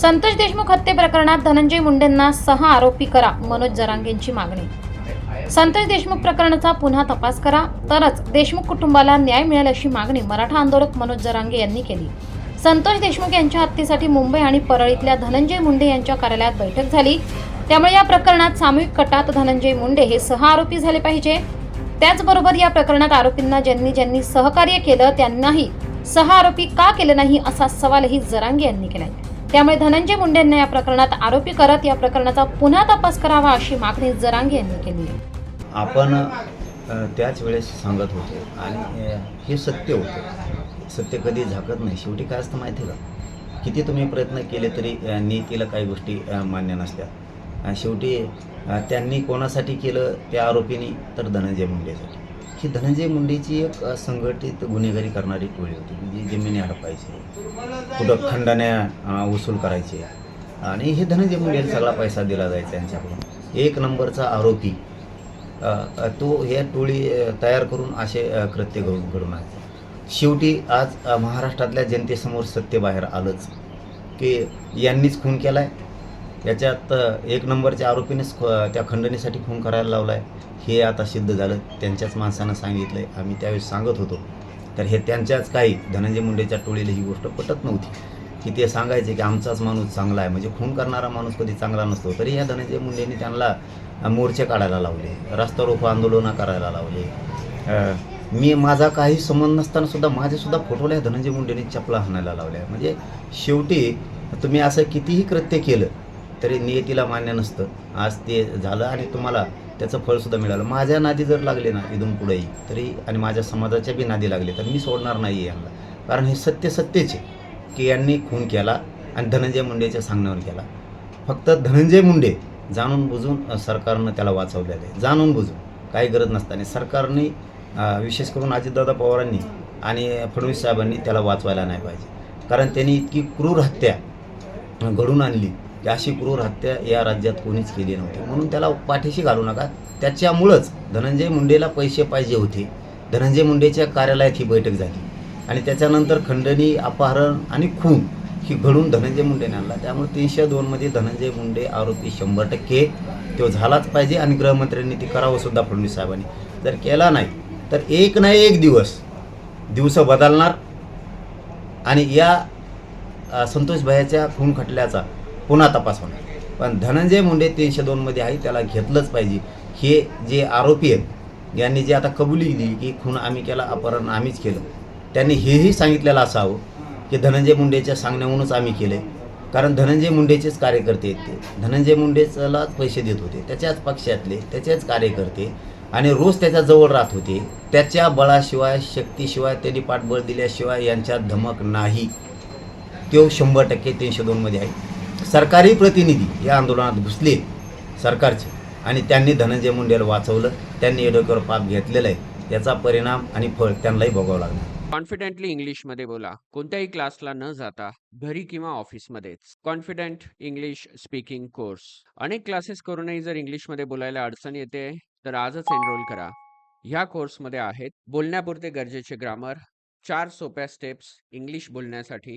संतोष देशमुख हत्ये प्रकरणात धनंजय मुंडेंना सहा आरोपी करा. मनोज जरांगेंची मागणी. संतोष देशमुख प्रकरणाचा पुन्हा तपास करा. तरच देशमुख कुटुंबाला न्याय मिळेल अशी मागणी मराठा आंदोलक मनोज जरांगे यांनी केली. संतोष देशमुख यांच्या हत्येसाठी मुंबई आणि परळीतल्या धनंजय मुंडे यांच्या कार्यालयात बैठक झाली. त्यामुळे या प्रकरणात सामूहिक कटात धनंजय मुंडे हे सहा आरोपी झाले पाहिजे. त्याचबरोबर या प्रकरणात आरोपींना ज्यांनी ज्यांनी सहकार्य केलं त्यांनाही सहा आरोपी का केले नाही असा सवालही जरांगे यांनी केलाय. त्यामुळे धनंजय मुंडेंना या प्रकरणात आरोपी करत या प्रकरणाचा पुन्हा तपास करावा अशी मागणी जरांगे यांनी केली. आपण त्याच वेळेस सांगत होतो आणि हे सत्य होतं. सत्य कधी झाकत नाही. शेवटी काय असतं माहिती आहे का? किती तुम्ही प्रयत्न केले तरी अ, नियतीला काही गोष्टी मान्य नसत्या शेवटी त्यांनी कोणासाठी केलं त्या आरोपींनी तर धनंजय मुंडेसाठी. ही धनंजय मुंडेची एक संघटित गुन्हेगारी करणारी टोळी होती म्हणजे जमिनी हडपायची कुठं खंडण्या वसूल करायचे. आणि हे धनंजय मुंडेला सगळा पैसा दिला जायचा यांच्याकडून. एक नंबरचा आरोपी तो ह्या टोळी तयार करून असे कृत्य घडून घडून आणते शेवटी आज महाराष्ट्रातल्या जनतेसमोर सत्य बाहेर आलंच की यांनीच खून केला आहे त्याच्यात एक नंबरच्या आरोपीनेच त्या खंडणीसाठी खून करायला लावला आहे हे आता सिद्ध झालं. त्यांच्याच माणसानं सांगितलं आहे आम्ही त्यावेळेस सांगत होतो. तर हे त्यांच्याच काही धनंजय मुंडेच्या टोळीला ही गोष्ट पटत नव्हती. की ते सांगायचे की आमचाच माणूस चांगला आहे. म्हणजे खून करणारा माणूस कधी चांगला नसतो. तरी या धनंजय मुंडेंनी त्यांना मोर्चे काढायला लावले. रस्ता रोको आंदोलनं करायला लावले. मी माझा काही संबंध नसताना सुद्धा माझेसुद्धा फोटोला या धनंजय मुंडेंनी चपला हाणायला लावल्या म्हणजे शेवटी तुम्ही असं कितीही कृत्य केलं तरी नियतीला मान्य नसतं. आज ते झालं आणि तुम्हाला त्याचं फळसुद्धा मिळालं. माझ्या नादी जर लागले ना इथून पुढेही तरी आणि माझ्या समाजाच्या बी नादी लागले तर मी सोडणार नाही यांना. कारण हे सत्य सत्यच आहे की यांनी खून केला आणि धनंजय मुंडेच्या सांगण्यावर केला. फक्त धनंजय मुंडे जाणून बुजून सरकारनं त्याला वाचवलेलं आहे. जाणून बुजून. काही गरज नसताना. सरकारने विशेष करून अजितदादा पवारांनी आणि फडणवीस साहेबांनी त्याला वाचवायला नाही पाहिजे. कारण त्यांनी इतकी क्रूर हत्या घडून आणली. की अशी क्रूर हत्या या राज्यात कोणीच केली नव्हती. म्हणून त्याला पाठीशी घालू नका. त्याच्यामुळंच धनंजय मुंडेला पैसे पाहिजे होते. धनंजय मुंडेच्या कार्यालयात ही बैठक झाली. आणि त्याच्यानंतर खंडणी अपहरण आणि खून ही घडून धनंजय मुंडेने आणला. त्यामुळे तीनशे दोनमध्ये धनंजय मुंडे आरोपी शंभर टक्के तो झालाच पाहिजे आणि गृहमंत्र्यांनी ती करावं सुद्धा फडणवीस साहेबांनी. जर केला नाही तर एक ना एक दिवस दिवस बदलणार. आणि या संतोष भायाच्या खून खटल्याचा पुन्हा तपास होणार पण धनंजय मुंडे तीनशे दोनमध्ये आहे त्याला घेतलंच पाहिजे. हे जे आरोपी आहेत यांनी जे आता कबुली दिली की खून आम्ही केला अपहरण आम्हीच केलं. त्यांनी हेही सांगितलेलं असावं की धनंजय मुंडेच्या सांगण्याहूनच आम्ही केले कारण धनंजय मुंडेचेच कार्यकर्ते आहेत ते. धनंजय मुंडेचलाच पैसे देत होते. त्याच्याच पक्षातले त्याचेच कार्यकर्ते. आणि रोज त्याच्याजवळ राहत होते. त्याच्या बळाशिवाय शक्तीशिवाय त्यांनी पाठबळ दिल्याशिवाय यांच्यात धमक नाही. तो शंभर टक्के तीनशे दोनमध्ये आहे. सरकारी प्रतिनिधी या आंदोलनात घुसले सरकारचे. आणि त्यांनी धनंजय मुंडेला वाचवलं. त्यांनी हे पाप घेतलेलं आहे. याचा परिणाम आणि फळ त्यांनाही भोगावं लागलं कॉन्फिडेंटली इंग्लिशमध्ये बोला. कोणत्याही क्लासला न जाता घरी किंवा ऑफिसमध्येच. Confident English speaking course. अनेक क्लासेस करूनही जर इंग्लिशमध्ये बोलायला अडचण येते तर आजच एनरोल करा. ह्या कोर्समध्ये आहेत बोलण्यापुरते गरजेचे ग्रामर चार सोप्या स्टेप्स इंग्लिश बोलण्यासाठी